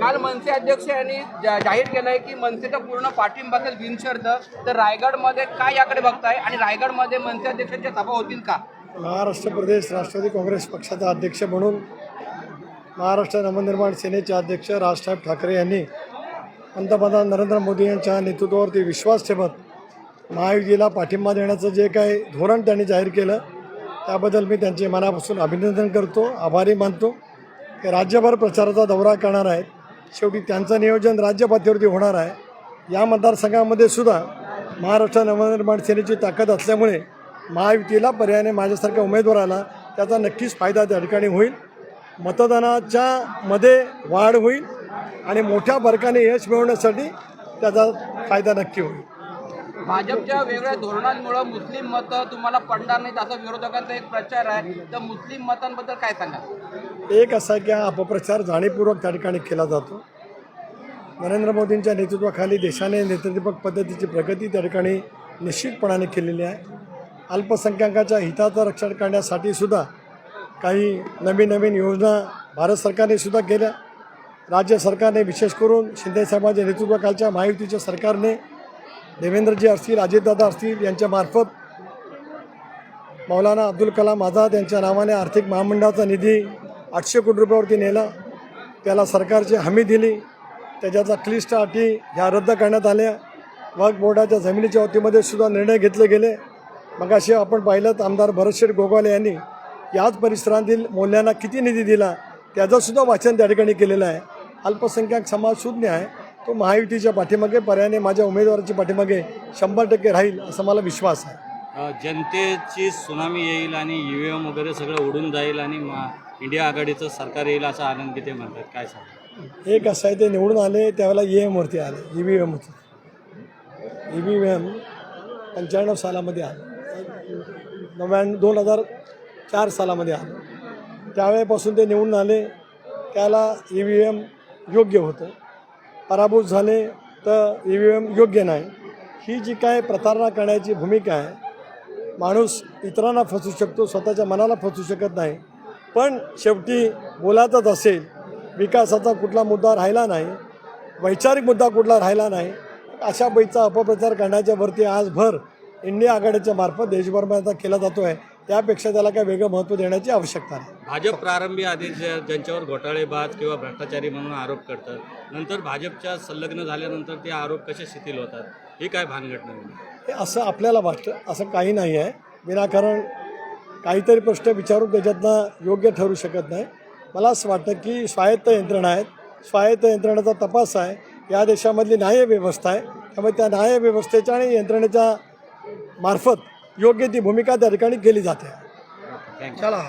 काल मनसे अध्यक्ष यांनी जा- जाहीर केलंय की मनसेचा पूर्ण पाठिंबा असेल बिनशर्त तर रायगडमध्ये काय याकडे बघताय? आणि रायगडमध्ये मनसे अध्यक्षांच्या सभा होतील का? महाराष्ट्र प्रदेश राष्ट्रवादी काँग्रेस पक्षाचा अध्यक्ष म्हणून महाराष्ट्र नवनिर्माण सेनेचे अध्यक्ष राजसाहेब ठाकरे यांनी पंतप्रधान नरेंद्र मोदी यांच्या नेतृत्वावरती विश्वास ठेवत महायुतीला पाठिंबा देण्याचं जे काही धोरण त्यांनी जाहीर केलं त्याबद्दल मी त्यांचे मनापासून अभिनंदन करतो आभारी मानतो. ते राज्यभर प्रचाराचा दौरा करणार आहेत. शेवटी त्यांचं नियोजन राज्य पातळीवरती होणार आहे. या मतदारसंघामध्ये सुद्धा महाराष्ट्र नवनिर्माण सेनेची ताकद असल्यामुळे महायुतीला पर्यायाने माझ्यासारख्या उमेदवाराला त्याचा नक्कीच फायदा त्या ठिकाणी होईल. मतदानाच्या मध्ये वाढ होईल आणि मोठ्या फरकाने यश मिळवण्यासाठी त्याचा फायदा नक्की होईल. भाजपच्या वेगळ्या धोरणांमुळे मुस्लिम मतं तुम्हाला पडणार नाहीत असा विरोधकांचा एक प्रचार आहे. तर मुस्लिम मतांबद्दल काय सांगा एक असा की हा अपप्रचार जाणीवपूर्वक त्या ठिकाणी केला जातो. नरेंद्र मोदींच्या नेतृत्वाखाली देशाने नेतृत्वक पद्धतीची प्रगती त्या ठिकाणी निश्चितपणाने केलेली आहे. अल्पसंख्याकाच्या हिताचं रक्षण करण्यासाठी सुद्धा काही नवीन नवीन योजना भारत सरकारने सुद्धा केल्या. राज्य सरकारने विशेष करून शिंदेसाहेबांच्या नेतृत्वाखालच्या महायुतीच्या सरकारने देवेंद्रजी असतील अजितदादा असतील यांच्यामार्फत मौलाना अब्दुल कलाम आझाद यांच्या नावाने आर्थिक महामंडळाचा निधी आठशे कोटी रुपयावरती नेला. त्याला सरकारची हमी दिली. त्याच्याचा क्लिष्ट अटी ह्या रद्द करण्यात आल्या. वक्फ बोर्डाच्या जमिनीच्या वतीमध्ये सुद्धा निर्णय घेतले गेले. मगाशी आपण पाहिलं आमदार भरतशेठ गोगावले यांनी याच परिसरातील मौल्यांना किती निधी दिला त्याचंसुद्धा वाचन त्या ठिकाणी केलेलं आहे. अल्पसंख्याक समाज शून्य आहे. तो महायुतीच्या पाठीमागे पर्यायाने माझ्या उमेदवाराच्या पाठीमागे शंभर टक्के राहील असा मला विश्वास आहे. जनतेची सुनामी येईल आणि ई व्ही एम वगैरे सगळं उडून जाईल आणि मा- इंडिया आघाडीचं सरकार येईल असा आनंद ते म्हणतात. काय सांगा एक असं आहे ते निवडून आले त्यावेळेला ई एमवरती आले ई व्ही एम होतं. ई व्ही एम पंच्याण्णव सालामध्ये आलं. नव्याण्णव दोन हजार चार सालामध्ये आलं. त्यावेळेपासून ते निवडून आले त्याला ई व्ही एम योग्य होतं. पराभूत झाले तर ई व्ही एम योग्य नाही. ही जी काय प्रतारणा करण्याची भूमिका आहे माणूस इतरांना फसू शकतो स्वतःच्या मनाला फसू शकत नाही. पण शेवटी बोलायचंच असेल विकासाचा कुठला मुद्दा राहिला नाही वैचारिक मुद्दा कुठला राहिला नाही अशा बैचा अपप्रचार करण्याच्या वरती आज भर इंडिया आघाडीच्या मार्फत देशभरमध्ये केला जातो आहे त्यापेक्षा त्याला काय वेगळं महत्त्व देण्याची आवश्यकता नाही. भाजप प्रारंभी आधी ज्या- ज्यांच्यावर घोटाळेबाज किंवा भ्रष्टाचारी म्हणून आरोप करतात नंतर भाजपच्या संलग्न झाल्यानंतर ते आरोप कसे शिथिल होतात? ही काय भानगड नाही? हे असं आपल्याला वाटतं असं काही नाही आहे. विनाकारण काहीतरी प्रश्न विचारून त्याच्यातनं योग्य ठरू शकत नाही. मला असं वाटतं की स्वायत्त यंत्रणा आहेत. स्वायत्त यंत्रणेचा तपास आहे. या देशामधली न्याय व्यवस्था आहे. त्यामुळे त्या न्याय व्यवस्थेच्या आणि यंत्रणेच्या मार्फत योग्य ती भूमिका त्या ठिकाणी केली जाते. चला.